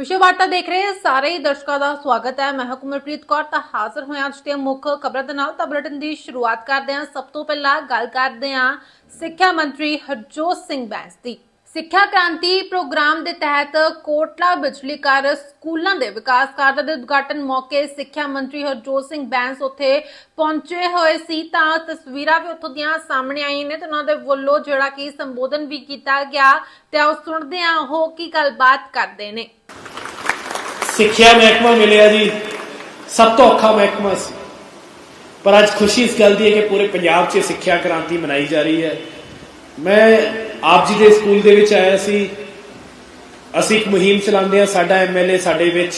ਵਿਸ਼ੇ ਵਾਰਤਾ ਦੇਖ ਰਹੇ ਸਾਰੇ ਹੀ ਦਰਸ਼ਕਾਂ ਦਾ ਸਵਾਗਤ ਹੈ। ਮੈਂ ਹਾਂ ਕੌਰ। ਤਾਂ ਹਾਜ਼ਰ ਹੋਇਆ ਅੱਜ ਦੀਆਂ ਮੁੱਖ ਖਬਰਾਂ ਦੇ ਨਾਲ। ਤਾਂ ਬੁਲੇਟਿਨ ਦੀ ਸ਼ੁਰੂਆਤ ਕਰਦੇ ਹਾਂ। ਸਭ ਤੋਂ ਪਹਿਲਾਂ ਗੱਲ ਕਰਦੇ ਹਾਂ ਸਿੱਖਿਆ ਮੰਤਰੀ ਹਰਜੋਤ ਸਿੰਘ ਬੈਂਸ ਦੀ। ਸਿੱਖਿਆ ਕ੍ਰਾਂਤੀ ਪ੍ਰੋਗਰਾਮ ਦੇ ਤਹਿਤ ਕੋਟਲਾ ਬਿਜਲੀ ਘਰ ਸਕੂਲਾਂ ਦੇ ਵਿਕਾਸ ਕਾਰਜਾਂ ਦੇ ਉਦਘਾਟਨ ਮੌਕੇ ਸਿੱਖਿਆ ਮੰਤਰੀ ਹਰਜੋਤ ਸਿੰਘ ਬੈਂਸ ਉੱਥੇ ਪਹੁੰਚੇ ਹੋਏ ਸੀ। ਤਾਂ ਤਸਵੀਰਾਂ ਵੀ ਉੱਥੋਂ ਦੀਆਂ ਸਾਹਮਣੇ ਆਈਆਂ ਨੇ ਤੇ ਉਹਨਾਂ ਦੇ ਵੱਲੋਂ ਜਿਹੜਾ ਕਿ ਸੰਬੋਧਨ ਵੀ ਕੀਤਾ ਗਿਆ ਤੇ ਆਓ ਸੁਣਦੇ ਹਾਂ ਉਹ ਕੀ ਗੱਲਬਾਤ ਕਰਦੇ ਨੇ। ਸਿੱਖਿਆ ਮਹਿਕਮਾ ਮਿਲਿਆ ਜੀ। ਸਭ ਤੋਂ ਔਖਾ ਮਹਿਕਮਾ ਸੀ। ਪਰ ਅੱਜ ਖੁਸ਼ੀ ਇਸ ਗੱਲ ਦੀ ਹੈ ਕਿ ਪੂਰੇ ਪੰਜਾਬ 'ਚ ਸਿੱਖਿਆ ਕ੍ਰਾਂਤੀ ਮਨਾਈ ਜਾ ਰਹੀ ਹੈ। ਮੈਂ ਆਪ ਜੀ ਦੇ ਸਕੂਲ ਦੇ ਵਿੱਚ ਆਇਆ ਸੀ। ਅਸੀਂ ਇੱਕ ਮੁਹਿੰਮ ਚਲਾਉਂਦੇ ਹਾਂ, ਸਾਡਾ ਐਮਐਲਏ ਸਾਡੇ ਵਿੱਚ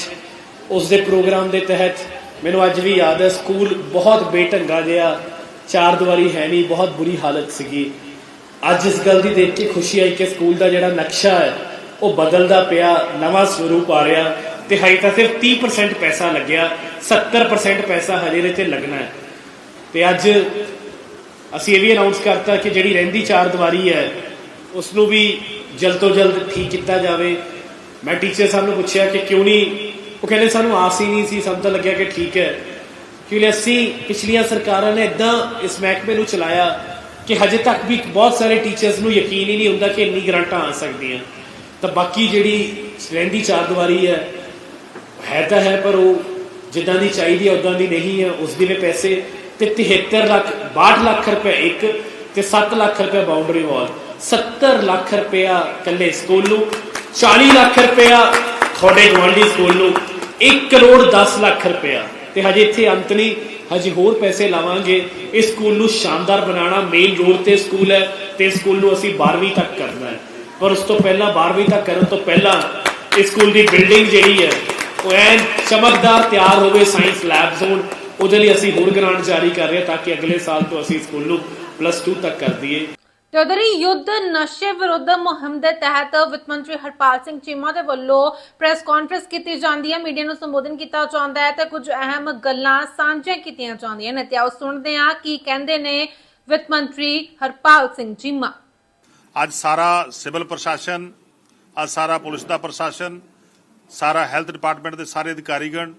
ਉਸ ਦੇ ਪ੍ਰੋਗਰਾਮ ਦੇ ਤਹਿਤ। ਮੈਨੂੰ ਅੱਜ ਵੀ ਯਾਦ ਹੈ, ਸਕੂਲ ਬਹੁਤ ਬੇਢੰਗਾ ਜਿਹਾ, ਚਾਰ ਦੀਵਾਰੀ ਹੈ ਨਹੀਂ, ਬਹੁਤ ਬੁਰੀ ਹਾਲਤ ਸੀਗੀ। ਅੱਜ ਇਸ ਗੱਲ ਦੀ ਦੇਖ ਕੇ ਖੁਸ਼ੀ ਆਈ ਕਿ ਸਕੂਲ ਦਾ ਜਿਹੜਾ ਨਕਸ਼ਾ ਹੈ, ਉਹ ਬਦਲਦਾ ਪਿਆ, ਨਵਾਂ ਸਰੂਪ ਆ ਰਿਹਾ। ਤੇ ਹਾਈ ਤਾਂ ਸਿਰਫ 30% ਪੈਸਾ ਲੱਗਿਆ 70% ਪੈਸਾ ਹਜੇ ਇਹਦੇ ਤੇ ਲੱਗਣਾ ਹੈ। ਤੇ ਅੱਜ ਅਸੀਂ ਇਹ ਵੀ ਅਨਾਉਂਸ ਕਰਤਾ ਕਿ ਜਿਹੜੀ ਰਹਿੰਦੀ ਚਾਰ ਦੀਵਾਰੀ ਹੈ ਉਸ ਨੂੰ ਵੀ ਜਲਦ ਤੋਂ ਜਲਦ ਠੀਕ ਕੀਤਾ ਜਾਵੇ। ਮੈਂ ਟੀਚਰ ਸਾਹਿਬ ਨੂੰ ਪੁੱਛਿਆ ਕਿ ਕਿਉਂ ਨਹੀਂ, ਉਹ ਕਹਿੰਦੇ ਸਾਨੂੰ ਆਸ ਹੀ ਨਹੀਂ ਸੀ ਸਭ ਤਾਂ ਲੱਗਿਆ ਕਿ ਠੀਕ ਹੈ। ਕਿਉਂਕਿ ਅਸੀਂ ਪਿਛਲੀਆਂ ਸਰਕਾਰਾਂ ਨੇ ਇਦਾਂ ਇਸ ਮਹਿਕਮੇ ਨੂੰ ਚਲਾਇਆ ਕਿ ਹਜੇ ਤੱਕ ਵੀ ਬਹੁਤ ਸਾਰੇ ਟੀਚਰਸ ਨੂੰ ਯਕੀਨ ਹੀ ਨਹੀਂ ਹੁੰਦਾ ਕਿ ਇੰਨੀ ਗਰੰਟਾਂ ਆ ਸਕਦੀਆਂ। ਤਾਂ ਬਾਕੀ ਜਿਹੜੀ ਰਹਿੰਦੀ ਚਾਰ ਦੀਵਾਰੀ ਹੈ ਹੈ ਤਾਂ ਹੈ, ਪਰ ਉਹ ਜਿੱਦਾਂ ਦੀ ਚਾਹੀਦੀ ਹੈ ਉਦਾਂ ਦੀ ਨਹੀਂ ਹੈ। ਉਸ ਦੇ ਵੀ ਪੈਸੇ ਤੇ 73 ਲੱਖ 62 ਲੱਖ ਰੁਪਏ ਇੱਕ ਤੇ 7 ਲੱਖ ਰੁਪਏ ਬਾਉਂਡਰੀ ਵਾਲ 70 ਲੱਖ ਰੁਪਇਆ ਕੱਲੇ ਸਕੂਲ ਨੂੰ 40 ਲੱਖ ਰੁਪਇਆ ਤੁਹਾਡੇ ਗਵਾਂਢੀ ਸਕੂਲ ਨੂੰ 1 ਕਰੋੜ 10 ਲੱਖ ਰੁਪਇਆ। ਤੇ ਹਜੇ ਇੱਥੇ ਅੰਤ ਨਹੀਂ, ਹਜੇ ਹੋਰ ਪੈਸੇ ਲਾਵਾਂਗੇ। ਇਸ ਸਕੂਲ ਨੂੰ ਸ਼ਾਨਦਾਰ ਬਣਾਉਣਾ ਮੇਨ ਰੋਡ ਤੇ ਸਕੂਲ ਹੈ ਤੇ ਸਕੂਲ ਨੂੰ ਅਸੀਂ 12ਵੀਂ ਤੱਕ ਕਰਨਾ ਹੈ। ਪਰ ਉਸ ਤੋਂ ਪਹਿਲਾਂ 12ਵੀਂ ਤੱਕ ਕਰਨ ਤੋਂ ਪਹਿਲਾਂ ਇਸ ਸਕੂਲ ਦੀ ਬਿਲਡਿੰਗ ਜਿਹੜੀ ਹੈ ਉਹ ਐਨ ਚਮਕਦਾਰ ਤਿਆਰ ਹੋਵੇ ਸਾਇੰਸ ਲੈਬਸ ਹੋਣ ਉਹਦੇ ਲਈ ਅਸੀਂ ਹੋਰ ਗ੍ਰਾਂਟ ਜਾਰੀ ਕਰ ਰਹੇ ਹਾਂ ਤਾਂ ਕਿ ਅਗਲੇ ਸਾਲ ਤੋਂ ਅਸੀਂ ਸਕੂਲ ਨੂੰ ਪਲੱਸ 2 ਤੱਕ ਕਰ ਦਈਏ। ਤੇ ਉਧਰ ਹੀ ਯੁੱਧ ਨਸ਼ੇ ਵਿਰੁੱਧ ਮੁਹਿੰਮ ਦੇ ਤਹਿਤ ਵਿੱਤ ਮੰਤਰੀ ਹਰਪਾਲ ਸਿੰਘ ਚੀਮਾ ਦੇ ਵੱਲੋਂ ਪ੍ਰੈਸ ਕਾਨਫਰੰਸ ਕੀਤੀ ਜਾਂਦੀ ਹੈ। ਮੀਡੀਆ ਨੂੰ ਸੰਬੋਧਨ ਕੀਤਾ ਜਾਂਦਾ ਹੈ ਤੇ ਕੁਝ ਅਹਿਮ ਗੱਲਾਂ ਸਾਂਝੀਆਂ ਕੀਤੀਆਂ ਜਾਂਦੀਆਂ ਨੇ। ਤੇ ਆਓ ਸੁਣਦੇ ਹਾਂ ਕੀ ਕਹਿੰਦੇ ਨੇ ਵਿੱਤ ਮੰਤਰੀ ਹਰਪਾਲ ਸਿੰਘ ਚੀਮਾ। ਅੱਜ ਸਾਰਾ ਸਿਵਲ ਪ੍ਰਸ਼ਾਸਨ ਅੱਜ ਸਾਰਾ ਪੁਲਿਸ ਦਾ ਪ੍ਰਸ਼ਾਸਨ ਸਾਰਾ ਹੈਲਥ ਡਿਪਾਰਟਮੈਂਟ ਦੇ ਸਾਰੇ ਅਧਿਕਾਰੀਗਣ,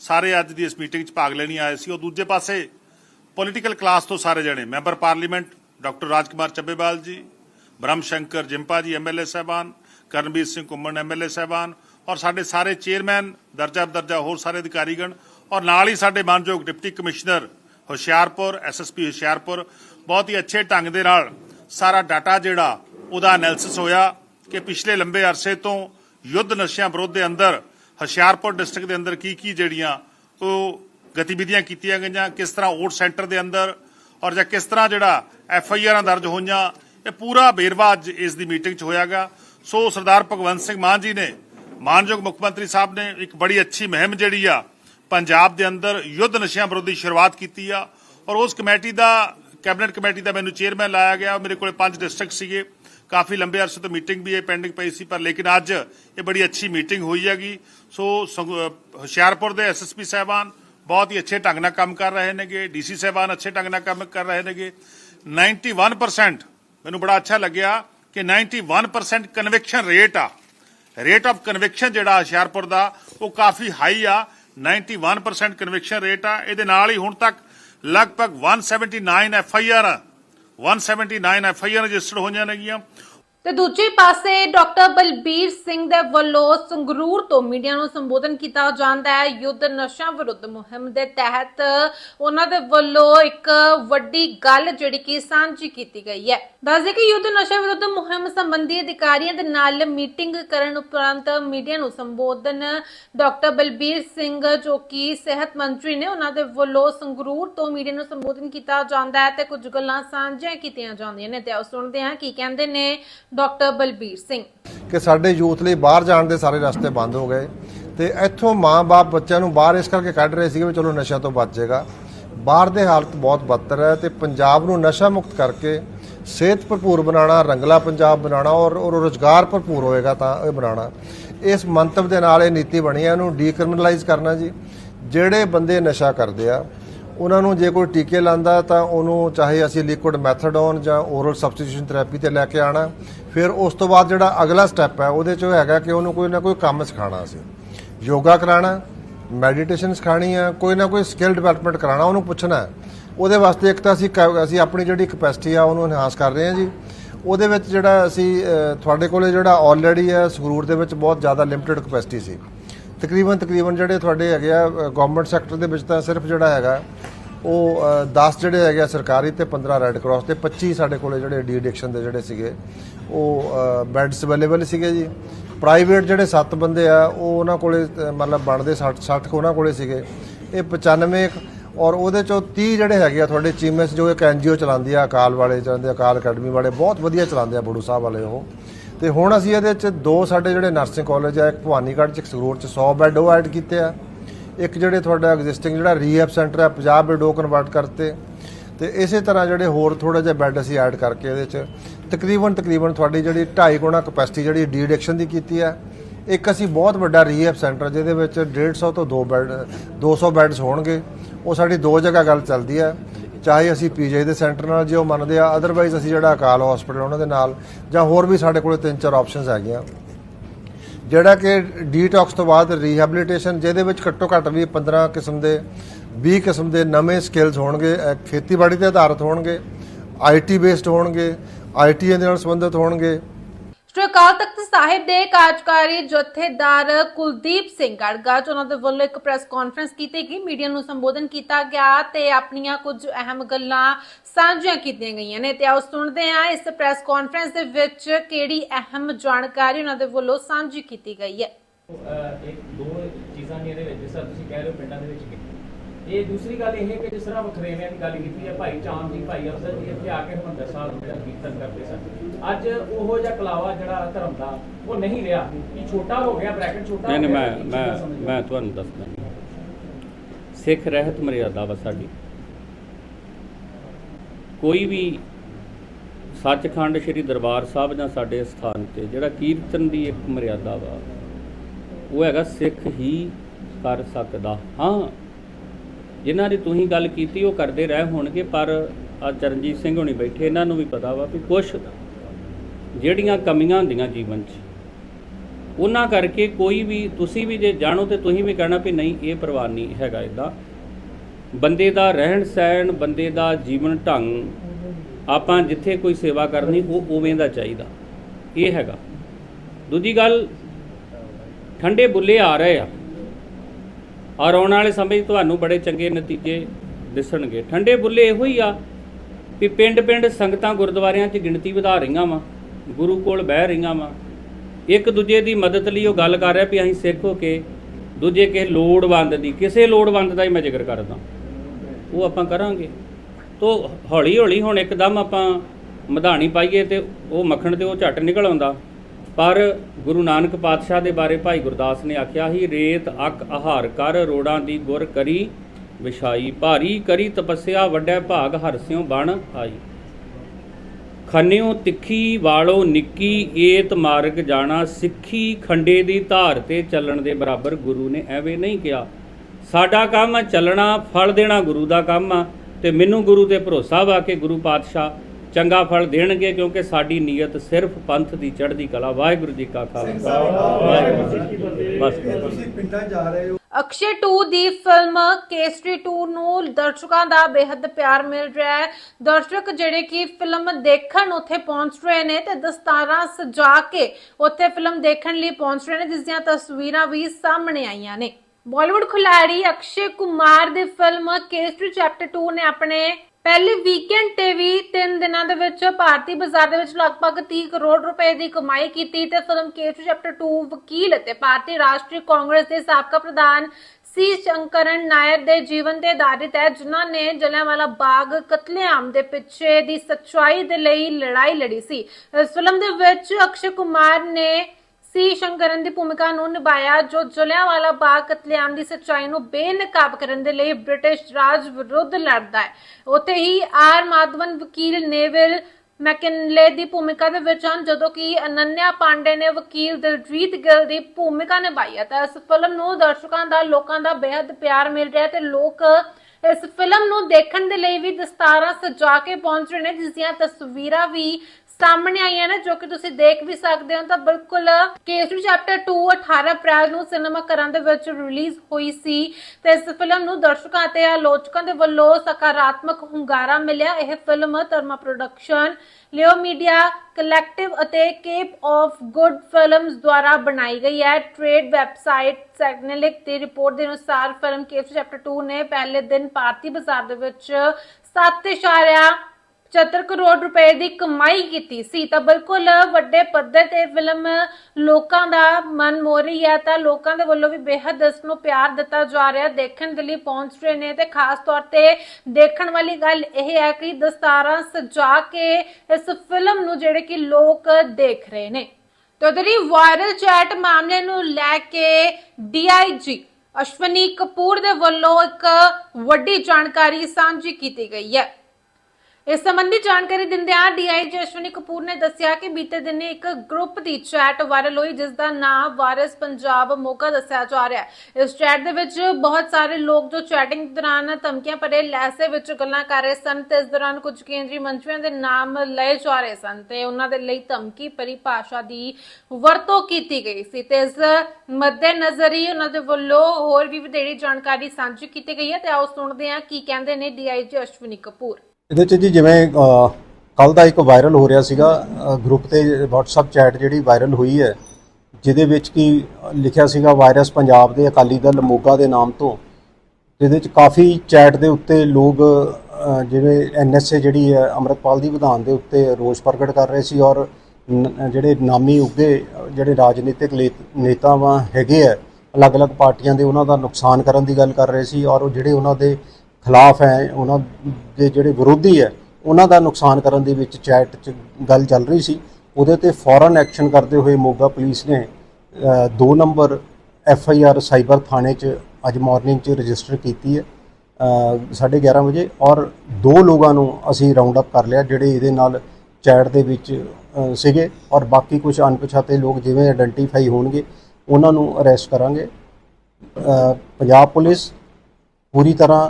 ਸਾਰੇ ਅੱਜ ਦੀ ਇਸ ਮੀਟਿੰਗ 'ਚ ਭਾਗ ਲੈਣੀ ਆਏ ਸੀ। ਉਹ ਦੂਜੇ ਪਾਸੇ ਪੋਲੀਟੀਕਲ ਕਲਾਸ ਤੋਂ ਸਾਰੇ ਜਣੇ, member parliament, doctor Rajkumar Chabbewal ji Braham Shankar Jimpa ਜੀ ਐਮਐਲਏ ਸਾਹਿਬਾਨ ਕਰਨਵੀਰ ਸਿੰਘ ਘੁੰਮਣ ਐਮਐਲਏ ਸਾਹਿਬਾਨ ਔਰ ਸਾਡੇ ਸਾਰੇ ਚੇਅਰਮੈਨ, ਦਰਜਾ ਬਦਰਜਾ ਹੋਰ ਸਾਰੇ ਅਧਿਕਾਰੀਗਣ ਔਰ ਨਾਲ ਹੀ ਸਾਡੇ ਮਾਨਯੋਗ deputy commissioner Hoshiarpur SSP Hoshiarpur, ਬਹੁਤ ਹੀ ਅੱਛੇ ਢੰਗ ਦੇ ਨਾਲ ਸਾਰਾ ਡਾਟਾ ਜਿਹੜਾ ਉਹਦਾ ਐਨਾਲਿਸਿਸ ਹੋਇਆ ਕਿ ਪਿਛਲੇ ਲੰਬੇ ਅਰਸੇ ਤੋਂ ਯੁੱਧ ਨਸ਼ਿਆਂ ਵਿਰੋਧ ਦੇ ਅੰਦਰ, ਹੁਸ਼ਿਆਰਪੁਰ ਡਿਸਟ੍ਰਿਕਟ ਦੇ ਅੰਦਰ ਕੀ ਕੀ ਜਿਹੜੀਆਂ ਉਹ ਗਤੀਵਿਧੀਆਂ ਕੀਤੀਆਂ ਗਈਆਂ, ਕਿਸ ਤਰ੍ਹਾਂ ਓਟ ਸੈਂਟਰ ਦੇ ਅੰਦਰ ਔਰ ਜਾਂ ਕਿਸ ਤਰ੍ਹਾਂ ਜਿਹੜਾ ਐਫ ਆਈ ਆਰਾਂ ਦਰਜ ਹੋਈਆਂ, ਇਹ ਪੂਰਾ ਵੇਰਵਾ ਅੱਜ ਇਸ ਦੀ ਮੀਟਿੰਗ 'ਚ ਹੋਇਆਗਾ। ਸੋ ਸਰਦਾਰ ਭਗਵੰਤ ਸਿੰਘ ਮਾਨ ਜੀ ਨੇ, ਮਾਨਯੋਗ ਮੁੱਖ ਮੰਤਰੀ ਸਾਹਿਬ ਨੇ ਇੱਕ ਬੜੀ ਅੱਛੀ ਮੁਹਿੰਮ ਜਿਹੜੀ ਆ, ਪੰਜਾਬ ਦੇ ਅੰਦਰ ਯੁੱਧ ਨਸ਼ਿਆਂ ਵਿਰੁੱਧ ਦੀ ਸ਼ੁਰੂਆਤ ਕੀਤੀ ਆ ਔਰ ਉਸ ਕਮੇਟੀ ਦਾ, ਕੈਬਨਿਟ ਕਮੇਟੀ ਦਾ ਮੈਨੂੰ ਚੇਅਰਮੈਨ ਲਾਇਆ ਗਿਆ ਮੇਰੇ ਕੋਲੇ ਪੰਜ ਡਿਸਟ੍ਰਿਕਟ ਸੀਗੇ। ਕਾਫੀ ਲੰਬੇ ਅਰਸੇ ਤੋਂ ਮੀਟਿੰਗ ਵੀ ਇਹ ਪੈਂਡਿੰਗ ਪਈ ਸੀ, ਪਰ ਲੇਕਿਨ ਅੱਜ ਇਹ ਬੜੀ ਅੱਛੀ ਮੀਟਿੰਗ ਹੋਈ ਹੈਗੀ। ਸੋ ਸੰਗ- ਹੁਸ਼ਿਆਰਪੁਰ ਦੇ ਐਸਐਸਪੀ ਸਾਹਿਬਾਨ ਬਹੁਤ ਹੀ ਅੱਛੇ ਢੰਗ ਨਾਲ ਕੰਮ ਕਰ ਰਹੇ ਨੇਗੇ। ਡੀਸੀ ਸਾਹਿਬਾਨ ਅੱਛੇ ਢੰਗ ਨਾਲ ਕੰਮ ਕਰ ਰਹੇ ਨੇਗੇ। 91% ਮੈਨੂੰ ਬੜਾ ਅੱਛਾ ਲੱਗਿਆ ਕਿ 91% ਕਨਵਿਕਸ਼ਨ ਰੇਟ ਆ। ਰੇਟ ਆਫ ਕਨਵਿਕਸ਼ਨ ਜਿਹੜਾ ਹੁਸ਼ਿਆਰਪੁਰ ਦਾ, ਉਹ ਕਾਫੀ ਹਾਈ ਆ। 91% ਕਨਵਿਕਸ਼ਨ ਰੇਟ ਆ। ਇਹਦੇ ਨਾਲ ਹੀ ਹੁਣ ਤੱਕ ਲਗਭਗ 179 F I R 179 F I R register ਹੋਈਆਂ ਨੇਗੀਆਂ ਤੇ ਦੂਜੇ ਪਾਸੇ ਡਾਕਟਰ ਬਲਬੀਰ ਸਿੰਘ ਦੇ ਵੱਲੋਂ ਸੰਗਰੂਰ ਤੋਂ ਮੀਡੀਆ ਨੂੰ ਸੰਬੋਧਨ ਕੀਤਾ ਜਾਂਦਾ ਹੈ। ਯੁੱਧ ਨਸ਼ਾ ਵਿਰੁੱਧ ਮੁਹਿੰਮ ਦੇ ਤਹਿਤ ਉਹਨਾਂ ਦੇ ਵੱਲੋਂ ਇੱਕ ਵੱਡੀ ਗੱਲ ਜਿਹੜੀ ਕਿ ਸਾਂਝੀ ਕੀਤੀ ਗਈ ਹੈ। ਦੱਸਦੇ ਕਿ ਯੁੱਧ ਨਸ਼ਾ ਵਿਰੁੱਧ ਮੁਹਿੰਮ ਸੰਬੰਧੀ ਅਧਿਕਾਰੀਆਂ ਦੇ ਨਾਲ ਮੀਟਿੰਗ ਕਰਨ ਉਪਰੰਤ ਮੀਡੀਆ ਨੂੰ ਸੰਬੋਧਨ ਡਾਕਟਰ ਬਲਬੀਰ ਸਿੰਘ, ਜੋ ਕਿ ਸਿਹਤ ਮੰਤਰੀ ਨੇ, ਉਹਨਾਂ ਦੇ ਵੱਲੋਂ ਸੰਗਰੂਰ ਤੋਂ ਮੀਡੀਆ ਨੂੰ ਸੰਬੋਧਨ ਕੀਤਾ ਜਾਂਦਾ ਹੈ ਤੇ ਕੁਝ ਗੱਲਾਂ ਸਾਂਝੀਆਂ ਕੀਤੀਆਂ ਜਾਂਦੀਆਂ ਨੇ। ਤੇ ਆਓ ਸੁਣਦੇ ਹਾਂ ਕੀ ਕਹਿੰਦੇ ਨੇ ਡਾਕਟਰ ਬਲਬੀਰ ਸਿੰਘ। ਕਿ ਸਾਡੇ ਯੂਥ ਲਈ ਬਾਹਰ ਜਾਣ ਦੇ ਸਾਰੇ ਰਸਤੇ ਬੰਦ ਹੋ ਗਏ ਤੇ ਇੱਥੋਂ ਮਾਂ-ਬਾਪ ਬੱਚਿਆਂ ਨੂੰ ਬਾਹਰ ਇਸ ਕਰਕੇ ਕੱਢ ਰਹੇ ਸੀਗੇ ਵੀ ਚਲੋ ਨਸ਼ਿਆਂ ਤੋਂ ਬਚ ਜਾਏਗਾ। ਬਾਹਰ ਦੇ ਹਾਲਤ ਬਹੁਤ ਬਦਤਰ ਹੈ ਤੇ ਪੰਜਾਬ ਨੂੰ ਨਸ਼ਾ ਮੁਕਤ ਕਰਕੇ ਸਿਹਤ ਭਰਪੂਰ ਬਣਾਉਣਾ, ਰੰਗਲਾ ਪੰਜਾਬ ਬਣਾਉਣਾ ਔਰ ਔਰ ਰੋਜ਼ਗਾਰ ਭਰਪੂਰ ਹੋਏਗਾ ਤਾਂ ਇਹ ਬਣਾਉਣਾ। ਇਸ ਮੰਤਵ ਦੇ ਨਾਲ ਇਹ ਨੀਤੀ ਬਣੀ ਹੈ, ਇਹਨੂੰ ਡੀਕ੍ਰਿਮੀਨਲਾਈਜ਼ ਕਰਨਾ ਜੀ। ਜਿਹੜੇ ਬੰਦੇ ਨਸ਼ਾ ਕਰਦੇ ਆ ਉਹਨਾਂ ਨੂੰ ਜੇ ਕੋਈ ਟੀਕੇ ਲਾਂਦਾ ਤਾਂ ਉਹਨੂੰ ਚਾਹੇ ਅਸੀਂ ਲਿਕੁਇਡ ਮੈਥਡੋਨ ਜਾਂ ਓਰਲ ਸਬਸਟੀਟਿਊਸ਼ਨ ਥੈਰੇਪੀ ਤੇ ਲੈ ਕੇ ਆਣਾ। ਫਿਰ ਉਸ ਤੋਂ ਬਾਅਦ ਜਿਹੜਾ ਅਗਲਾ ਸਟੈਪ ਹੈ, ਉਹਦੇ ਚ ਹੈਗਾ ਕਿ ਉਹਨੂੰ ਕੋਈ ਨਾ ਕੋਈ ਕੰਮ ਸਿਖਾਉਣਾ ਅਸੀਂ। ਯੋਗਾ ਕਰਾਉਣਾ ਮੈਡੀਟੇਸ਼ਨ ਸਿਖਾਣੀ ਆ ਕੋਈ ਨਾ ਕੋਈ ਸਕਿੱਲ ਡਿਵੈਲਪਮੈਂਟ ਕਰਾਉਣਾ, ਉਹਨੂੰ ਪੁੱਛਣਾ ਉਹਦੇ ਵਾਸਤੇ ਇੱਕ ਤਾਂ ਅਸੀਂ ਕ- ਅਸੀਂ ਆਪਣੀ ਜਿਹੜੀ ਕਪੈਸਿਟੀ ਆ, ਉਹਨੂੰ ਇਨਹਾਂਸ ਕਰ ਰਹੇ ਹਾਂ ਜੀ। ਉਹਦੇ ਵਿੱਚ ਜਿਹੜਾ ਅਸੀਂ ਤੁਹਾਡੇ ਕੋਲੇ ਜਿਹੜਾ ਆਲਰੇਡੀ ਹੈ, ਸੰਗਰੂਰ ਦੇ ਵਿੱਚ ਬਹੁਤ ਜ਼ਿਆਦਾ ਲਿਮਟਿਡ ਕਪੈਸਿਟੀ ਸੀ। ਤਕਰੀਬਨ ਤਕਰੀਬਨ ਜਿਹੜੇ ਤੁਹਾਡੇ ਹੈਗੇ ਆ ਗਵਰਨਮੈਂਟ ਸੈਕਟਰ ਦੇ ਵਿੱਚ ਤਾਂ ਸਿਰਫ ਜਿਹੜਾ ਹੈਗਾ, ਉਹ 10 ਜਿਹੜੇ ਹੈਗੇ ਆ ਸਰਕਾਰੀ ਤੇ 15 ਰੈੱਡ ਕਰਾਸ ਤੇ 25 ਸਾਡੇ ਕੋਲੇ ਜਿਹੜੇ ਡੀ ਐਡਿਕਸ਼ਨ ਦੇ ਜਿਹੜੇ ਸੀਗੇ, ਉਹ ਬੈੱਡਸ ਅਵੇਲੇਬਲ ਸੀਗੇ ਜੀ। ਪ੍ਰਾਈਵੇਟ ਜਿਹੜੇ 7 ਬੰਦੇ ਆ, ਉਹ ਉਹਨਾਂ ਕੋਲੇ ਮਤਲਬ ਬਣਦੇ 60 60 ਕੁ ਉਹਨਾਂ ਕੋਲੇ ਸੀਗੇ। ਇਹ 95 ਔਰ ਉਹਦੇ ਚੋਂ 30 ਜਿਹੜੇ ਹੈਗੇ ਆ ਤੁਹਾਡੇ ਚੀਮਸ ਜੋ ਇੱਕ ਐਨਜੀਓ ਚਲਾਉਂਦੀ ਆ, ਅਕਾਲ ਵਾਲੇ ਚਲਾਉਂਦੇ ਅਕਾਲ ਅਕੈਡਮੀ ਵਾਲੇ, ਬਹੁਤ ਵਧੀਆ ਚਲਾਉਂਦੇ ਆ, ਬੜੂ ਸਾਹਿਬ ਵਾਲੇ ਉਹ। ਤੇ ਹੁਣ ਅਸੀਂ ਇਹਦੇ ਚ ਦੋ ਸਾਡੇ ਜਿਹੜੇ ਨਰਸਿੰਗ ਕਾਲਜ ਆ, ਇੱਕ ਭਵਾਨੀਗੜ੍ਹ ਚ, ਇੱਕ ਸੰਗਰੂਰ ਚ 100 ਬੈੱਡ ਉਹ ਐਡ ਕੀਤੇ ਆ। ਇੱਕ ਜਿਹੜੇ ਤੁਹਾਡਾ ਐਗਜ਼ਿਸਟਿੰਗ ਜਿਹੜਾ ਰੀਹੈਬ ਸੈਂਟਰ ਹੈ 50 ਬੈੱਡ ਉਹ ਕਨਵਰਟ ਕਰਤੇ। ਤੇ ਇਸੇ ਤਰ੍ਹਾਂ ਜਿਹੜੇ ਹੋਰ ਥੋੜਾ ਜਿਹਾ ਬੈੱਡ ਅਸੀਂ ਐਡ ਕਰਕੇ ਇਹਦੇ ਚ, ਤਕਰੀਬਨ ਤਕਰੀਬਨ ਤੁਹਾਡੀ ਜਿਹੜੀ 2.5 ਗੁਣਾ ਕਪੈਸਿਟੀ ਜਿਹੜੀ ਡੀ ਦੀ ਕੀਤੀ ਹੈ ਇੱਕ ਅਸੀਂ ਬਹੁਤ ਵੱਡਾ ਰੀਹੈਬ ਸੈਂਟਰ ਜਿਹਦੇ ਵਿੱਚ 150 ਤੋਂ 2 ਬੈੱਡ 200 ਬੈੱਡਸ ਹੋਣਗੇ। ਉਹ ਸਾਡੀ ਦੋ ਜਗ੍ਹਾ ਗੱਲ ਚੱਲਦੀ ਹੈ ਚਾਹੇ ਅਸੀਂ ਪੀਜੀ ਦੇ ਸੈਂਟਰ ਨਾਲ ਜੇ ਉਹ ਮੰਨਦੇ ਆ ਅਦਰਵਾਈਜ਼ ਅਸੀਂ ਜਿਹੜਾ ਅਕਾਲ ਹਸਪੀਟਲ ਉਹਨਾਂ ਦੇ ਨਾਲ, ਜਾਂ ਹੋਰ ਵੀ ਸਾਡੇ ਕੋਲੇ ਤਿੰਨ ਚਾਰ ਆਪਸ਼ਨਸ ਹੈਗੀਆਂ। ਜਿਹੜਾ ਕਿ ਡੀਟੌਕਸ ਤੋਂ ਬਾਅਦ ਰੀਹੈਬਿਲਿਟੇਸ਼ਨ ਜਿਹਦੇ ਵਿੱਚ ਘੱਟੋ ਘੱਟ ਵੀ 15 ਕਿਸਮ ਦੇ 20 ਕਿਸਮ ਦੇ ਨਵੇਂ ਸਕਿੱਲਸ ਹੋਣਗੇ ਖੇਤੀਬਾੜੀ ਤੇ ਆਧਾਰਿਤ ਹੋਣਗੇ ਆਈਟੀ ਬੇਸਡ ਹੋਣਗੇ ਆਈਟੀ ਦੇ ਨਾਲ ਸੰਬੰਧਿਤ ਹੋਣਗੇ ਸ਼੍ਰੀ ਅਕਾਲ ਤਖਤ ਸਾਹਿਬ ਦੇ ਕਾਰਜਕਾਰੀ ਜਥੇਦਾਰ ਕੁਲਦੀਪ ਸਿੰਘ ਗੜਗਾਚ ਉਹਨਾਂ ਦੇ ਵੱਲੋਂ ਇੱਕ ਪ੍ਰੈਸ ਕਾਨਫਰੰਸ ਕੀਤੀ ਗਈ। ਮੀਡੀਆ ਨੂੰ ਸੰਬੋਧਨ ਕੀਤਾ ਗਿਆ ਤੇ ਆਪਣੀਆਂ ਕੁਝ ਅਹਿਮ ਗੱਲਾਂ ਸਾਂਝੀਆਂ ਕੀਤੀਆਂ ਗਈਆਂ ਨੇ। ਤੇ ਆਓ ਸੁਣਦੇ ਹਾਂ ਇਸ ਪ੍ਰੈਸ ਕਾਨਫਰੰਸ ਦੇ ਵਿੱਚ ਕਿਹੜੀ ਅਹਿਮ ਜਾਣਕਾਰੀ ਉਹਨਾਂ ਦੇ ਵੱਲੋਂ ਸਾਂਝੀ ਕੀਤੀ ਗਈ ਹੈ। ਇੱਕ ਦੋ ਚੀਜ਼ਾਂ ਨੇ ਇਹਦੇ ਵਿੱਚ ਜਿਸ ਤੁਸੀਂ ਕਹਿ ਰਹੇ ਹੋ ਪਿੰਡਾਂ ਦੇ ਵਿੱਚ ਇਹ ਦੂਸਰੀ ਗੱਲ ਇਹ ਹੈ ਕਿ ਜਿਸ ਤਰ੍ਹਾਂ ਵਖਰੇਵਿਆਂ ਦੀ ਗੱਲ ਕੀਤੀ ਹੈ ਭਾਈ ਚਾਂਦ ਜੀ ਭਾਈ ਅਫਜ਼ਲ ਜੀ ਇੱਥੇ ਆ ਕੇ ਹਰਿਮੰਦਰ ਸਾਹਿਬ ਜਿਹੜਾ ਕੀਰਤਨ ਕਰਦੇ ਸਨ। ਅੱਜ ਉਹੋ ਜਿਹਾ ਕਲਾਵਾ ਜਿਹੜਾ ਧਰਮ ਦਾ ਉਹ ਨਹੀਂ ਰਿਹਾ। ਇਹ ਛੋਟਾ ਹੋ ਗਿਆ ਬ੍ਰੈਕਟ ਛੋਟਾ ਨਹੀਂ ਨਹੀਂ ਮੈਂ ਮੈਂ। ਮੈਂ ਤੁਹਾਨੂੰ ਦੱਸਦਾ ਸਿੱਖ ਰਹਿਤ ਮਰਿਆਦਾ ਵਾ ਸਾਡੀ। ਕੋਈ ਵੀ ਸੱਚਖੰਡ ਸ੍ਰੀ ਦਰਬਾਰ ਸਾਹਿਬ ਜਾਂ ਸਾਡੇ ਸਥਾਨ ਤੇ ਜਿਹੜਾ ਕੀਰਤਨ ਦੀ ਇੱਕ ਮਰਿਆਦਾ ਵਾ ਉਹ ਹੈਗਾ ਸਿੱਖ ਹੀ ਕਰ ਸਕਦਾ। ਹਾਂ ਜਿਨ੍ਹਾਂ ਦੀ ਤੁਸੀਂ ਗੱਲ ਕੀਤੀ, ਉਹ ਕਰਦੇ ਰਹਿ ਹੋਣਗੇ, ਪਰ ਆ ਚਰਨਜੀਤ ਸਿੰਘ ਹੋਣੀ ਬੈਠੇ, ਇਹਨਾਂ ਨੂੰ ਵੀ ਪਤਾ ਵਾ ਵੀ ਕੁਝ ਜਿਹੜੀਆਂ ਕਮੀਆਂ ਹੁੰਦੀਆਂ ਜੀਵਨ 'ਚ, ਉਹਨਾਂ ਕਰਕੇ ਕੋਈ ਵੀ, ਤੁਸੀਂ ਵੀ ਜੇ ਜਾਣੋ ਤੇ ਤੁਸੀਂ ਵੀ ਕਹਿਣਾ ਵੀ ਨਹੀਂ, ਇਹ ਪ੍ਰਵਾਨ ਨਹੀਂ ਹੈਗਾ ਇਦਾਂ ਬੰਦੇ ਦਾ ਰਹਿਣ ਸਹਿਣ, ਬੰਦੇ ਦਾ ਜੀਵਨ ਢੰਗ, ਆਪਾਂ ਜਿੱਥੇ ਕੋਈ ਸੇਵਾ ਕਰਨੀ, ਉਹ ਉਵੇਂ ਦਾ ਚਾਹੀਦਾ। ਇਹ ਹੈਗਾ। ਦੂਜੀ ਗੱਲ, ਠੰਡੇ ਬੁੱਲੇ ਆ ਰਹੇ ਆ। ਔਰ ਆਉਣ ਵਾਲੇ ਸਮੇਂ 'ਚ ਤੁਹਾਨੂੰ ਬੜੇ ਚੰਗੇ ਨਤੀਜੇ ਦਿਸਣਗੇ। ਠੰਡੇ ਬੁੱਲੇ ਇਹੋ ਹੀ ਆ ਵੀ ਪਿੰਡ-ਪਿੰਡ ਸੰਗਤਾਂ ਗੁਰਦੁਆਰਿਆਂ 'ਚ ਗਿਣਤੀ ਵਧਾ ਰਹੀਆਂ ਵਾ, ਗੁਰੂ ਕੋਲ ਬਹਿ ਰਹੀਆਂ ਵਾ। ਇੱਕ ਦੂਜੇ ਦੀ ਮਦਦ ਲਈ ਉਹ ਗੱਲ ਕਰ ਰਿਹਾ ਵੀ ਅਸੀਂ ਸਿੱਖ ਹੋ ਕੇ ਦੂਜੇ ਕਿਸੇ ਲੋੜਵੰਦ ਦੀ, ਕਿਸੇ ਲੋੜਵੰਦ ਦਾ ਹੀ ਮੈਂ ਜ਼ਿਕਰ ਕਰਦਾ। ਉਹ ਆਪਾਂ ਕਰਾਂਗੇ। ਤੋ ਹੌਲੀ ਹੌਲੀ ਹੁਣ ਇੱਕਦਮ ਆਪਾਂ ਮਧਾਣੀ ਪਾਈਏ ਤੇ ਉਹ ਮੱਖਣ ਤੇ ਉਹ ਝੱਟ ਨਿਕਲ ਆਉਂਦਾ। ਪਰ ਗੁਰੂ ਨਾਨਕ ਪਾਤਸ਼ਾਹ ਦੇ ਬਾਰੇ ਭਾਈ ਗੁਰਦਾਸ ਨੇ ਆਖਿਆ ਹੀ ਰੇਤ, ਅਕ, ਆਹਾਰ ਕਰ, ਰੋੜਾਂ ਦੀ ਗੁਰ ਕਰੀ, ਵਿਛਾਈ ਭਾਰੀ, ਕਰੀ ਤਪੱਸਿਆ, ਵੱਡੈ ਭਾਗ ਹਰਸਿਓ ਬਣ ਆਈ। ਖੰਨਿਓ ਤਿੱਖੀ, ਵਾਲੋ ਨਿੱਕੀ, ਏਤ ਮਾਰਗ ਜਾਣਾ ਸਿੱਖੀ, ਖੰਡੇ ਦੀ ਧਾਰ ਤੇ ਚੱਲਣ ਦੇ ਬਰਾਬਰ ਗੁਰੂ ਨੇ ਐਵੇਂ ਨਹੀਂ ਕਿਹਾ। ਸਾਡਾ ਕੰਮ ਹੈ ਚੱਲਣਾ, ਫਲ ਦੇਣਾ ਗੁਰੂ ਦਾ ਕੰਮ ਆ ਤੇ ਮੈਨੂੰ ਗੁਰੂ ਤੇ ਭਰੋਸਾ ਵਾ ਕਿ ਗੁਰੂ ਪਾਤਸ਼ਾਹ ਚੰਗਾ ਫਲ ਦੇਣਗੇ ਕਿਉਂਕਿ ਸਾਡੀ ਨੀਅਤ ਸਿਰਫ ਪੰਥ ਦੀ ਚੜ੍ਹਦੀ ਕਲਾ ਵਾਹਿਗੁਰੂ ਜੀ ਕਾ ਖਾਲਸਾ। ਵਾਹਿਗੁਰੂ ਜੀ ਕੀ ਫਤਿਹ। ਬਸ ਤੁਸੀਂ ਪਿੰਡਾਂ ਜਾ ਰਹੇ ਹੋ। ਅਕਸ਼ੇ 2 ਦੀ ਫਿਲਮ ਕੇਸਰੀ 2 ਨੂੰ ਦਰਸ਼ਕਾਂ ਦਾ ਬੇਹੱਦ ਪਿਆਰ ਮਿਲ ਰਿਹਾ ਹੈ। ਦਰਸ਼ਕ ਜਿਹੜੇ ਕਿ ਫਿਲਮ ਦੇਖਣ ਉੱਥੇ ਪਹੁੰਚ ਰਹੇ ਨੇ ਤੇ ਦਸਤਾਰਾਂ ਸਜਾ ਕੇ ਉੱਥੇ ਫਿਲਮ ਦੇਖਣ ਲਈ ਪਹੁੰਚ ਰਹੇ ਨੇ ਜਿਸ ਦੀਆਂ ਤਸਵੀਰਾਂ ਵੀ ਸਾਹਮਣੇ ਆਈਆਂ ਨੇ। ਬਾਲੀਵੁੱਡ ਖਿਲਾੜੀ ਅਕਸ਼ੇ ਕੁਮਾਰ ਦੀ ਫਿਲਮ ਕੇਸਰੀ ਚੈਪਟਰ 2 ਨੇ ਆਪਣੇ ਪਹਿਲੇ ਵੀਕਐਂਡ ਤੇ ਵੀ 3 ਦਿਨਾਂ ਦੇ ਵਿੱਚ ਭਾਰਤੀ ਬਾਜ਼ਾਰ ਦੇ ਵਿੱਚ ਲਗਭਗ 30 ਕਰੋੜ ਰੁਪਏ ਦੀ ਕਮਾਈ ਕੀਤੀ ਤੇ ਫਿਲਮ ਕੇਸਰੀ ਚੈਪਟਰ 2 ਵਕੀਲ ਅਤੇ ਭਾਰਤੀ ਰਾਸ਼ਟਰੀ ਕਾਂਗਰਸ ਦੇ ਸਾਬਕਾ ਪ੍ਰਧਾਨ ਸੀ ਸ਼ੰਕਰਨ ਨਾਇਰ ਦੇ ਜੀਵਨ ਤੇ ਆਧਾਰਿਤ ਹੈ, ਜਿਨ੍ਹਾਂ ਨੇ ਜਲਿਆਂਵਾਲਾ ਬਾਗ, ਕਤਲੇਆਮ ਦੇ ਪਿੱਛੇ ਦੀ ਸੱਚਾਈ ਦੇ ਲਈ ਲੜਾਈ ਲੜੀ ਸੀ। ਇਸ ਫਿਲਮ ਦੇ ਵਿੱਚ ਅਕਸ਼ੇ ਕੁਮਾਰ ਨੇ ਸੀ ਸ਼ੰਕਰਨ ਦੀ ਭੂਮਿਕਾ ਨੂੰ ਨਿਭਾਇਆ, ਜੋ ਜਲਿਆਂਵਾਲਾ ਬਾਗ ਕਤਲੇਆਮ ਦੀ ਸੱਚਾਈ ਨੂੰ ਬੇਨਕਾਬ ਕਰਨ ਦੇ ਲਈ ਬ੍ਰਿਟਿਸ਼ ਰਾਜ ਵਿਰੁੱਧ ਲੜਦਾ ਹੈ। ਉੱਥੇ ਹੀ ਆਰ ਮਾਧਵਨ ਵਕੀਲ ਨੇਵਲ ਮੈਕਿਨਲੇ ਦੀ ਭੂਮਿਕਾ ਦੇ ਵਿੱਚ ਹਨ, ਜਦੋਂ ਕਿ ਅਨੰਨਿਆ ਪਾਂਡੇ ਨੇ ਵਕੀਲ ਦਿਲਜੀਤ ਗਿੱਲ ਦੀ ਭੂਮਿਕਾ ਨਿਭਾਈ ਹੈ। ਤਾਂ ਇਸ ਫਿਲਮ ਨੂੰ ਦਰਸ਼ਕਾਂ ਦਾ, ਲੋਕਾਂ ਦਾ ਬੇहद ਪਿਆਰ ਮਿਲ ਰਿਹਾ ਤੇ ਲੋਕ ਇਸ ਫਿਲਮ ਨੂੰ ਦੇਖਣ ਦੇ ਲਈ ਵੀ ਦਸਤਾਰਾਂ ਸਜਾ ਕੇ ਪਹੁੰਚ ਰਹੇ ਨੇ, ਜਿਸ ਦੀਆਂ ਤਸਵੀਰਾਂ ਵੀ ਸਾਹਮਣੇ ਆਈਆਂ ਨੇ, ਜੋ ਕਿ ਤੁਸੀਂ ਦੇਖ ਵੀ ਸਕਦੇ ਹੋ। ਤਾਂ ਬਿਲਕੁਲ, ਕੇਸਰੀ ਚੈਪਟਰ 2 18 ਅਪ੍ਰੈਲ ਨੂੰ ਸਿਨੇਮਾ ਘਰਾਂ ਦੇ ਵਿੱਚ ਰਿਲੀਜ਼ ਹੋਈ ਸੀ। ਤੇ ਇਸ ਫਿਲਮ ਨੂੰ ਦਰਸ਼ਕਾਂ ਅਤੇ ਆਲੋਚਕਾਂ ਦੇ ਵੱਲੋਂ ਸਕਾਰਾਤਮਕ ਹੁੰਗਾਰਾ ਮਿਲਿਆ। ਇਹ film Dharma production Leo media collective ਅਤੇ ਕੇਪ ਆਫ ਗੁੱਡ ਫਿਲਮਸ ਦੁਆਰਾ ਬਣਾਈ ਗਈ ਹੈ। ਟ੍ਰੇਡ ਵੈਬਸਾਈਟ ਸੈਗਨਲਿਕ ਦੀ ਰਿਪੋਰਟ ਦੇ ਅਨੁਸਾਰ ਫਿਲਮ ਕੇਸਰੀ ਚੈਪਟਰ 2 ਨੇ ਪਹਿਲੇ ਦਿਨ ਭਾਰਤੀ ਬਾਜ਼ਾਰ ਦੇ ਵਿੱਚ 7.74 ਕਰੋੜ ਰੁਪਏ ਦੀ ਕਮਾਈ ਕੀਤੀ ਸੀ। ਤਾਂ ਬਿਲਕੁਲ ਵੱਡੇ ਪੱਧਰ ਤੇ ਫਿਲਮ ਲੋਕਾਂ ਦਾ ਮਨ ਮੋਹ ਰਹੀ ਹੈ। ਤਾਂ ਲੋਕਾਂ ਦੇ ਵੱਲੋਂ ਵੀ ਬੇहद ਇਸ ਨੂੰ ਪਿਆਰ ਦਿੱਤਾ ਜਾ ਰਿਹਾ। ਦੇਖਣ ਦੇ ਲਈ ਪਹੁੰਚ ਰਹੇ ਨੇ ਤੇ ਖਾਸ ਤੌਰ ਤੇ ਦੇਖਣ ਵਾਲੀ ਗੱਲ ਇਹ ਹੈ ਕਿ ਦਸਤਾਰਾਂ ਸਜਾ ਕੇ ਇਸ ਫਿਲਮ ਨੂੰ ਜਿਹੜੇ ਕਿ ਲੋਕ ਦੇਖ ਰਹੇ ਨੇ। ਤੇ ਉਧਰੀ ਵਾਇਰਲ ਚੈਟ ਮਾਮਲੇ ਨੂੰ ਲੈ ਕੇ ਡੀਆਈਜੀ ਅਸ਼ਵਨੀ ਕਪੂਰ ਦੇ ਵੱਲੋਂ ਇੱਕ ਵੱਡੀ ਜਾਣਕਾਰੀ ਸਾਂਝੀ ਕੀਤੀ ਗਈ ਹੈ। ਇਸ ਸੰਬੰਧੀ ਜਾਣਕਾਰੀ ਦਿੰਦਿਆਂ ਡੀਆਈਜੀ ਅਸ਼ਵਨੀ ਕਪੂਰ ਨੇ ਦੱਸਿਆ ਕਿ ਬੀਤੇ ਦਿਨੀ ਇੱਕ ਗਰੁੱਪ ਦੀ ਚੈਟ ਵਾਇਰਲ ਹੋਈ, ਜਿਸ ਦਾ ਨਾਮ ਵਾਇਰਸ ਪੰਜਾਬ ਮੋਗਾ ਦੱਸਿਆ ਜਾ ਰਿਹਾ ਹੈ। ਇਸ ਚੈਟ ਦੇ ਵਿੱਚ ਬਹੁਤ ਸਾਰੇ ਲੋਕ ਜੋ ਚੈਟਿੰਗ ਦੌਰਾਨ ਧਮਕੀਆਂ ਭਰੇ ਲਹਿਸੇ ਵਿੱਚ ਗੱਲਾਂ ਕਰ ਰਹੇ ਸਨ ਤੇ ਇਸ ਦੌਰਾਨ ਕੁਝ ਕੇਂਦਰੀ ਮੰਤਰੀਆਂ ਦੇ ਨਾਮ ਲਏ ਜਾ ਰਹੇ ਸਨ ਤੇ ਉਹਨਾਂ ਦੇ ਲਈ ਧਮਕੀ ਭਰੀ ਭਾਸ਼ਾ ਦੀ ਵਰਤੋਂ ਕੀਤੀ ਗਈ ਸੀ ਤੇ ਇਸ ਮੱਦੇ ਨਜ਼ਰ ਹੀ ਉਹਨਾਂ ਦੇ ਵੱਲੋਂ ਹੋਰ ਵੀ ਵਧੇਰੀ ਜਾਣਕਾਰੀ ਸਾਂਝੀ ਕੀਤੀ ਗਈ ਹੈ ਤੇ ਆਓ ਸੁਣਦੇ ਹਾਂ ਕੀ ਕਹਿੰਦੇ ਨੇ ਡੀਆਈਜੀ ਅਸ਼ਵਨੀ ਕਪੂਰ। ਇਹਦੇ ਚ ਜੀ ਜਿਵੇਂ ਕੱਲ ਦਾ ਇੱਕ ਵਾਇਰਲ ਹੋ ਰਿਹਾ ਸੀਗਾ ਗਰੁੱਪ ਤੇ WhatsApp ਚੈਟ ਜਿਹੜੀ ਵਾਇਰਲ ਹੋਈ ਹੈ ਜਿਹਦੇ ਵਿੱਚ ਕੀ ਲਿਖਿਆ ਸੀਗਾ ਵਾਇਰਸ ਪੰਜਾਬ ਦੇ ਅਕਾਲੀ ਦਲ ਮੋਗਾ ਦੇ ਨਾਮ ਤੋਂ ਜਿਹਦੇ ਚ ਕਾਫੀ ਚੈਟ ਦੇ ਉੱਤੇ ਲੋਕ ਅ, ਜਿਵੇਂ ਐਨਐਸਏ ਜਿਹੜੀ ਹੈ ਅੰਮ੍ਰਿਤਪਾਲ ਦੀ ਵਿਧਾਨ ਦੇ ਉੱਤੇ ਰੋਸ ਪ੍ਰਗਟ ਕਰ ਰਹੇ ਸੀ ਔਰ ਜਿਹੜੇ ਨਾਮੀ ਉੱਗੇ ਜਿਹੜੇ ਰਾਜਨੀਤਿਕ ਲੇ- ਨੇਤਾਵਾਂ ਹੈਗੇ ਆ ਅਲੱਗ-ਅਲੱਗ ਪਾਰਟੀਆਂ ਦੇ ਉਹਨਾਂ ਦਾ ਨੁਕਸਾਨ ਕਰਨ ਦੀ ਗੱਲ ਕਰ ਰਹੇ ਸੀ ਔਰ ਉਹ ਜਿਹੜੇ ਉਹਨਾਂ ਦੇ ਖਿਲਾਫ ਹੈ ਉਹਨਾਂ ਦੇ ਜਿਹੜੇ ਵਿਰੋਧੀ ਹੈ ਉਹਨਾਂ ਦਾ ਨੁਕਸਾਨ ਕਰਨ ਦੇ ਵਿੱਚ ਚੈਟ 'ਚ ਗੱਲ ਚੱਲ ਰਹੀ ਸੀ। ਉਹਦੇ ਤੇ ਫੌਰਨ ਐਕਸ਼ਨ ਕਰਦੇ ਹੋਏ ਮੋਗਾ ਪੁਲਿਸ ਨੇ 2 number F I R cyber ਥਾਣੇ 'ਚ ਅੱਜ ਮਾਰਨਿੰਗ 'ਚ ਰਜਿਸਟਰ ਕੀਤੀ ਹੈ ਅ, ਸਾਢੇ 11 ਵਜੇ ਔਰ ਦੋ ਲੋਕਾਂ ਨੂੰ ਅਸੀਂ ਰਾਉਂਡ ਅਪ ਕਰ ਲਿਆ ਜਿਹੜੇ ਇਹਦੇ ਨਾਲ ਚੈਟ ਦੇ ਵਿੱਚ ਸੀਗੇ ਔਰ ਬਾਕੀ ਕੁਝ ਅਣਪਛਾਤੇ ਲੋਕ ਜਿਵੇਂ ਆਇਡੈਂਟੀਫਾਈ ਹੋਣਗੇ ਉਹਨਾਂ ਨੂੰ ਅਰੈਸਟ ਕਰਾਂਗੇ। ਪੰਜਾਬ ਪੁਲਿਸ ਪੂਰੀ ਤਰ੍ਹਾਂ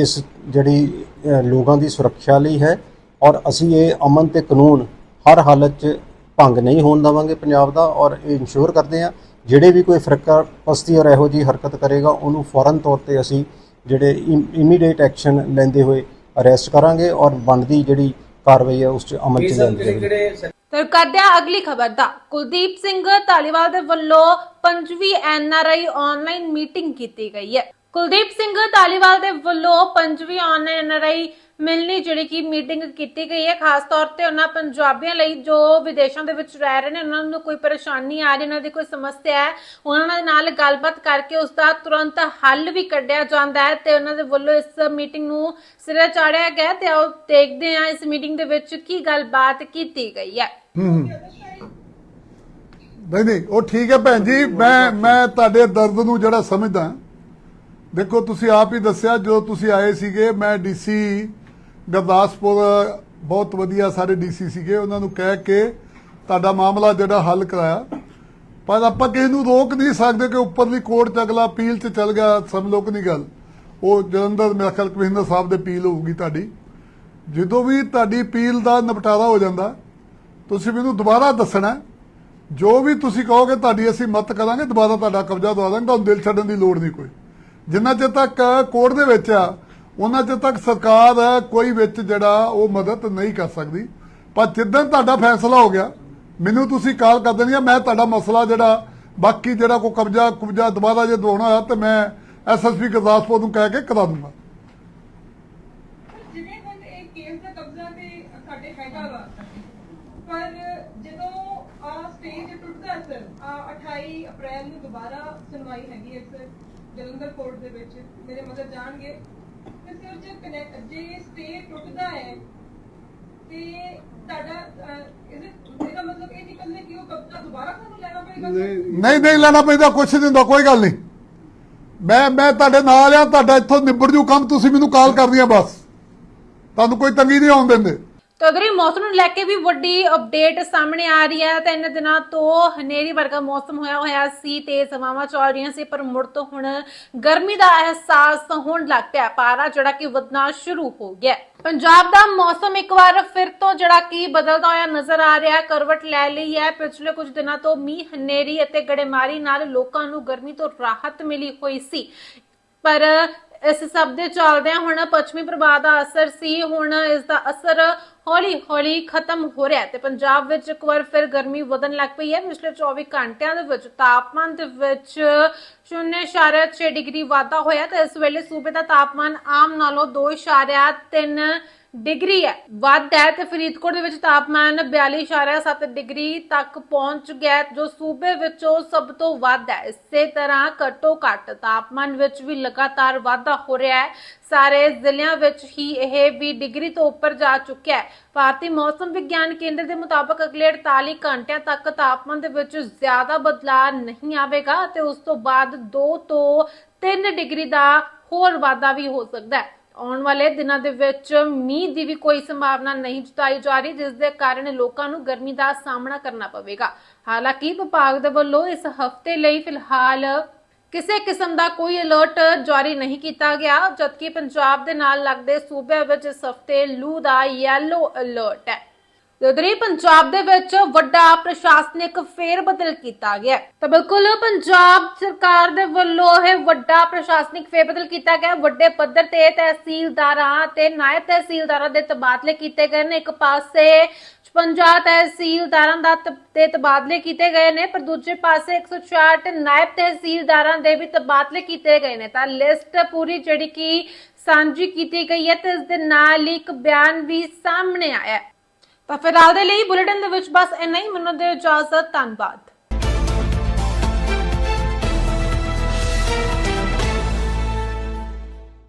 ਇਸ ਜਿਹੜੀ ਲੋਕਾਂ ਦੀ ਸੁਰੱਖਿਆ ਲਈ ਹੈ ਔਰ ਅਸੀਂ ਇਹ ਅਮਨ ਤੇ ਕਾਨੂੰਨ ਹਰ ਹਾਲਤ 'ਚ ਭੰਗ ਨਹੀਂ ਹੋਣ ਦੇਵਾਂਗੇ ਪੰਜਾਬ ਦਾ ਔਰ ਇਹ ਇਨਸ਼ੋਰ ਕਰਦੇ ਹਾਂ ਜਿਹੜੇ ਵੀ ਕੋਈ ਫਿਰਕਾ ਪਸਤੀ ਔਰ ਇਹੋ ਜੀ ਹਰਕਤ ਕਰੇਗਾ ਉਹਨੂੰ ਫੌਰਨ ਤੌਰ ਤੇ ਅਸੀਂ ਜਿਹੜੇ ਇਮੀਡੀਏਟ ਐਕਸ਼ਨ ਲੈਂਦੇ ਹੋਏ ਅਰੈਸਟ ਕਰਾਂਗੇ ਔਰ ਬਣਦੀ ਜਿਹੜੀ ਕਾਰਵਾਈ ਹੈ ਉਸ 'ਚ ਅਮਲ 'ਚ ਲਿਆਂਦੀ ਜਾਵੇਗੀ। ਤੇ ਕਰਦੇ ਹਾਂ ਅਗਲੀ ਖਬਰ ਦਾ। ਕੁਲਦੀਪ ਸਿੰਘ ਧਾਲੀਵਾਲ ਦੇ ਵੱਲੋਂ ਪੰਜਵੀਂ ਐਨਆਰਆਈ ਆਨਲਾਈਨ ਮੀਟਿੰਗ ਕੀਤੀ ਗਈ ਹੈ। ਕੁਲਦੀਪ ਸਿੰਘ ਧਾਲੀਵਾਲ ਦੇ ਵੱਲੋਂ ਪੰਜਵੀਂ ਆਨਲਾਈਨ ਐਨਆਰਆਈ ਮਿਲਣੀ ਜਿਹੜੀ ਕਿ ਮੀਟਿੰਗ ਕੀਤੀ ਗਈ ਹੈ, ਖਾਸ ਤੌਰ ਤੇ ਉਹਨਾਂ ਪੰਜਾਬੀਆਂ ਲਈ ਜੋ ਵਿਦੇਸ਼ਾਂ ਦੇ ਵਿੱਚ ਰਹਿ ਰਹੇ ਨੇ, ਉਹਨਾਂ ਨੂੰ ਕੋਈ ਪਰੇਸ਼ਾਨੀ ਆ ਰਹੀ, ਉਹਨਾਂ ਦੀ ਕੋਈ ਸਮੱਸਿਆ ਹੈ, ਉਹਨਾਂ ਦੇ ਨਾਲ ਗੱਲਬਾਤ ਕਰਕੇ ਉਸ ਦਾ ਤੁਰੰਤ ਹੱਲ ਵੀ ਕੱਢਿਆ ਜਾਂਦਾ ਹੈ ਤੇ ਉਹਨਾਂ ਦੇ ਵੱਲੋਂ ਇਸ ਮੀਟਿੰਗ ਨੂੰ ਸਿਰੇ ਚਾੜਿਆ ਗਿਆ ਤੇ ਆਓ ਦੇਖਦੇ ਹਾਂ ਇਸ ਮੀਟਿੰਗ ਦੇ ਵਿੱਚ ਕੀ ਗੱਲਬਾਤ ਕੀਤੀ ਗਈ ਹੈ। ਨਹੀਂ ਨਹੀਂ, ਉਹ ਠੀਕ ਹੈ ਭੈਣ ਜੀ, ਮੈਂ ਮੈਂ ਤੁਹਾਡੇ ਦਰਦ ਨੂੰ ਜਿਹੜਾ ਸਮਝਦਾ ਦੇਖੋ, ਤੁਸੀਂ ਆਪ ਹੀ ਦੱਸਿਆ, ਜਦੋਂ ਤੁਸੀਂ ਆਏ ਸੀਗੇ, ਮੈਂ ਡੀਸੀ ਗੁਰਦਾਸਪੁਰ, ਬਹੁਤ ਵਧੀਆ ਸਾਰੇ ਡੀਸੀ ਸੀਗੇ, ਉਹਨਾਂ ਨੂੰ ਕਹਿ ਕੇ ਤੁਹਾਡਾ ਮਾਮਲਾ ਜਿਹੜਾ ਹੱਲ ਕਰਾਇਆ। ਪਰ ਆਪਾਂ ਕਿਸੇ ਨੂੰ ਰੋਕ ਨਹੀਂ ਸਕਦੇ ਕਿ ਉੱਪਰਲੀ ਕੋਰਟ ਚ ਅਗਲਾ ਅਪੀਲ ਚ ਚੱਲ ਗਿਆ ਸਮਝ ਲਓ ਕਿ ਨਹੀਂ ਗੱਲ। ਉਹ ਜਲੰਧਰ, ਮੇਰਾ ਖਿਆਲ ਕਮਿਸ਼ਨਰ ਸਾਹਿਬ ਦੇ ਅਪੀਲ ਹੋਊਗੀ ਤੁਹਾਡੀ। ਜਦੋਂ ਵੀ ਤੁਹਾਡੀ ਅਪੀਲ ਦਾ ਨਿਪਟਾਰਾ ਹੋ ਜਾਂਦਾ, ਤੁਸੀਂ ਮੈਨੂੰ ਦੁਬਾਰਾ ਦੱਸਣਾ ਜੋ ਵੀ ਤੁਸੀਂ ਕਹੋਗੇ, ਤੁਹਾਡੀ ਅਸੀਂ ਮਦਦ ਕਰਾਂਗੇ, ਦੁਬਾਰਾ ਤੁਹਾਡਾ ਕਬਜ਼ਾ ਦਵਾ ਦਾਂਗੇ, ਤੁਹਾਨੂੰ ਦਿਲ ਛੱਡਣ ਦੀ ਲੋੜ ਨਹੀਂ ਕੋਈ। ਜਿੰਨਾ ਚਿਰ ਤੱਕ ਕੋਰਟ ਦੇ ਵਿੱਚ ਆ, ਉਹਨਾਂ ਚਿਰ ਤੱਕ ਸਰਕਾਰ ਕੋਈ ਵਿੱਚ ਜਿਹੜਾ ਉਹ ਮਦਦ ਨਹੀਂ ਕਰ ਸਕਦੀ। ਪਰ ਜਿੱਦਾਂ ਤੁਹਾਡਾ ਫੈਸਲਾ ਹੋ ਗਿਆ, ਮੈਨੂੰ ਤੁਸੀਂ ਕਾਲ ਕਰ ਦੇਣੀ ਆ, ਮੈਂ ਤੁਹਾਡਾ ਮਸਲਾ ਜਿਹੜਾ, ਬਾਕੀ ਜਿਹੜਾ ਕੋਈ ਕਬਜ਼ਾ, ਕੁਬਜ਼ਾ ਦੁਬਾਰਾ ਜੇ ਦਵਾਉਣਾ ਹੋਇਆ ਤੇ ਮੈਂ ਐਸਐਸਪੀ ਗੁਰਦਾਸਪੁਰ ਨੂੰ ਕਹਿ ਕੇ ਕਰਾ ਦੂੰਗਾ। ਜਿਵੇਂ ਹੁਣ ਇਹ ਕੇਸ ਦਾ ਕਬਜ਼ਾ ਤੇ ਸਾਡੇ ਹੈਗਾ ਵਾ, ਪਰ ਜਦੋਂ ਆ ਸਟੇਜ ਟੁੱਟਦਾ ਸਰ 28 ਅਪ੍ਰੈਲ ਨੂੰ ਦੁਬਾਰਾ ਸੁਣਵਾਈ ਹੈਗੀ ਹੈ ਸਰ ਜਲੰਧਰ ਕੋਰਟ ਦੇ ਵਿੱਚ ਮੇਰੇ ਮਦਰ ਜਾਣਗੇ। ਤੇ ਸਰ ਜੇ ਕਨੈਕਟ ਜੇ ਸਟੇ ਟੁੱਟਦਾ ਹੈ, ਤੇ ਤੁਹਾਡਾ ਇਸ ਇਹਦਾ ਮਤਲਬ ਇਹ ਨਿਕਲਦਾ ਕਿ ਉਹ ਕਬਜ਼ਾ ਦੁਬਾਰਾ ਸਾਨੂੰ ਲੈਣਾ ਪਏਗਾ? ਨਹੀਂ ਨਹੀਂ ਲੈਣਾ ਪੈਂਦਾ, ਕੁਛ ਨਹੀਂ ਹੁੰਦਾ, ਕੋਈ ਗੱਲ ਨਹੀਂ। ਮੈਂ ਮੈਂ ਤੁਹਾਡੇ ਨਾਲ ਆ, ਤੁਹਾਡਾ ਇੱਥੋਂ ਨਿਬੜ ਜੂ ਕੰਮ, ਤੁਸੀਂ ਮੈਨੂੰ ਕਾਲ ਕਰਦੀਆਂ ਬਸ। ਤੁਹਾਨੂੰ ਕੋਈ ਤੰਗੀ ਨਹੀਂ ਆਉਣ ਦਿੰਦੇ। ਤਾਂ ਅਗਰ ਇਹ ਮੌਸਮ ਨੂੰ ਲੈ ਕੇ ਵੀ ਵੱਡੀ ਅਪਡੇਟ ਸਾਹਮਣੇ ਆ ਰਹੀ ਹੈ, ਤਾਂ ਇਹਨਾਂ ਦਿਨਾਂ ਤੋਂ ਹਨੇਰੀ ਵਰਗਾ ਮੌਸਮ ਹੋਇਆ ਹੋਇਆ ਸੀ ਤੇਜ਼ ਹਵਾਵਾਂ ਚੱਲ ਰਹੀਆਂ ਸੀ, ਪਰ ਮੁੜ ਤੋਂ ਹੁਣ ਗਰਮੀ ਦਾ ਅਹਿਸਾਸ ਹੋਣ ਲੱਗ ਪਿਆ। ਪਾਰਾ ਜਿਹੜਾ ਕਿ ਵਧਣਾ ਸ਼ੁਰੂ ਹੋ ਗਿਆ ਪੰਜਾਬ ਦਾ ਮੌਸਮ ਇੱਕ ਵਾਰ ਫਿਰ ਤੋਂ ਜਿਹੜਾ ਕਿ ਬਦਲਦਾ ਹੋਇਆ ਨਜ਼ਰ ਆ ਰਿਹਾ ਕਰਵਟ ਲੈ ਲਈ ਹੈ। ਪਿਛਲੇ ਕੁਝ ਦਿਨਾਂ ਤੋਂ ਮੀਂਹ, ਹਨੇਰੀ ਅਤੇ ਗੜੇਮਾਰੀ ਨਾਲ ਲੋਕਾਂ ਨੂੰ ਗਰਮੀ ਤੋਂ ਰਾਹਤ ਮਿਲੀ ਹੋਈ ਸੀ। ਪਰ ਇਸ ਸਭ ਦੇ ਚੱਲਦਿਆਂ ਹੁਣ ਪੱਛਮੀ ਪ੍ਰਭਾਵ ਦਾ ਅਸਰ ਸੀ। ਹੁਣ ਇਸ ਦਾ ਅਸਰ ਹੌਲੀ-ਹੌਲੀ ਖਤਮ ਹੋ ਰਿਹਾ ਤੇ ਪੰਜਾਬ ਵਿੱਚ ਇੱਕ ਵਾਰ ਫਿਰ ਗਰਮੀ ਵਧਣ ਲੱਗ ਪਈ ਹੈ। ਪਿਛਲੇ 24 ਘੰਟਿਆਂ ਦੇ ਵਿੱਚ ਤਾਪਮਾਨ ਦੇ ਵਿੱਚ 0.6 ਡਿਗਰੀ ਵਾਧਾ ਹੋਇਆ ਤੇ ਇਸ ਵੇਲੇ ਸੂਬੇ ਦਾ ਤਾਪਮਾਨ ਆਮ ਨਾਲੋਂ 2.3 ਡਿਗਰੀ ਹੈ। ਵੱਧ ਹੈ ਤੇ ਫਰੀਦਕੋਟ ਦੇ ਵਿੱਚ ਤਾਪਮਾਨ 42.7 ਡਿਗਰੀ ਤੱਕ ਪਹੁੰਚ ਗਿਆ ਜੋ ਸੂਬੇ ਵਿੱਚੋਂ ਸਭ ਤੋਂ ਵੱਧ ਹੈ। ਇਸੇ ਤਰ੍ਹਾਂ ਘੱਟੋ ਘੱਟ ਤਾਪਮਾਨ ਵਿੱਚ ਵੀ ਲਗਾਤਾਰ ਵਾਧਾ ਹੋ ਰਿਹਾ ਹੈ। ਸਾਰੇ ਜ਼ਿਲ੍ਹਿਆਂ ਵਿੱਚ ਹੀ ਇਹ ਵੀ ਡਿਗਰੀ ਤੋਂ ਉੱਪਰ ਜਾ ਚੁੱਕਿਆ ਹੈ। ਭਾਰਤੀ ਮੌਸਮ ਵਿਗਿਆਨ ਕੇਂਦਰ ਦੇ ਮੁਤਾਬਕ ਅਗਲੇ 48 ਘੰਟਿਆਂ ਤੱਕ ਤਾਪਮਾਨ ਦੇ ਵਿੱਚ ਜ਼ਿਆਦਾ ਬਦਲਾਅ ਨਹੀਂ ਆਵੇਗਾ ਤੇ ਉਸ ਤੋਂ ਬਾਅਦ 2 ਤੋਂ 3 ਡਿਗਰੀ ਦਾ ਹੋਰ ਵਾਧਾ ਵੀ ਹੋ ਸਕਦਾ ਹੈ। ਆਉਣ ਵਾਲੇ ਦਿਨਾਂ ਦੇ ਵਿੱਚ ਮੀਂਹ ਦੀ ਵੀ ਕੋਈ ਸੰਭਾਵਨਾ ਨਹੀਂ ਜਤਾਈ ਜਾ ਰਹੀ, ਜਿਸ ਦੇ ਕਾਰਨ ਲੋਕਾਂ ਨੂੰ ਗਰਮੀ ਦਾ ਸਾਹਮਣਾ ਕਰਨਾ ਪਵੇਗਾ। ਹਾਲਾਂਕਿ ਵਿਭਾਗ ਦੇ ਵੱਲੋਂ ਇਸ ਹਫ਼ਤੇ ਲਈ ਫਿਲਹਾਲ ਕਿਸੇ ਕਿਸਮ ਦਾ ਕੋਈ ਅਲਰਟ ਜਾਰੀ ਨਹੀਂ ਕੀਤਾ ਗਿਆ, ਜਦਕਿ ਪੰਜਾਬ ਦੇ ਨਾਲ ਲੱਗਦੇ ਸੂਬਿਆਂ ਵਿੱਚ ਇਸ ਹਫ਼ਤੇ ਲੂ ਦਾ ਯੈਲੋ ਅਲਰਟ ਹੈ। ਉਧਰ ਪੰਜਾਬ ਦੇ ਵਿੱਚ ਵੱਡਾ ਪ੍ਰਸ਼ਾਸਨਿਕ ਫੇਰ ਬਦਲ ਕੀਤਾ ਗਿਆ ਤਾਂ ਬਿਲਕੁਲ ਪੰਜਾਬ ਸਰਕਾਰ ਦੇ ਵੱਲੋਂ ਇਹ ਵੱਡਾ ਪ੍ਰਸ਼ਾਸਨਿਕ ਫੇਰ ਬਦਲ ਕੀਤਾ ਗਿਆ ਵੱਡੇ ਪੱਧਰ ਤੇ ਤਹਿਸੀਲਦਾਰਾਂ ਤੇ ਨਾਇਬ ਤਹਿਸੀਲਦਾਰਾਂ ਦੇ ਤਬਾਦਲੇ ਕੀਤੇ ਗਏ ਨੇ। ਇੱਕ ਪਾਸੇ 56 ਤਹਿਸੀਲਦਾਰਾਂ ਦਾ ਤੇ ਤਬਾਦਲੇ ਕੀਤੇ ਗਏ ਨੇ, ਪਰ ਦੂਜੇ ਪਾਸੇ 166 ਨਾਇਬ ਤਹਿਸੀਲਦਾਰਾਂ ਦੇ ਵੀ ਤਬਾਦਲੇ ਕੀਤੇ ਗਏ ਨੇ। ਤਾਂ ਲਿਸਟ ਪੂਰੀ ਜਿਹੜੀ ਕਿ ਸਾਂਝੀ ਕੀਤੀ ਗਈ ਹੈ ਤੇ ਇਸ ਦੇ ਨਾਲ ਹੀ ਇੱਕ ਬਿਆਨ ਵੀ ਸਾਹਮਣੇ ਆਇਆ ਤਾਂ ਫਿਲਹਾਲ ਦੇ ਲਈ ਬੁਲੇਟਿਨ ਦੇ ਵਿੱਚ ਬਸ ਇੰਨਾ ਹੀ। ਮੈਨੂੰ ਦੇ ਇਜਾਜ਼ਤ ਧੰਨਵਾਦ।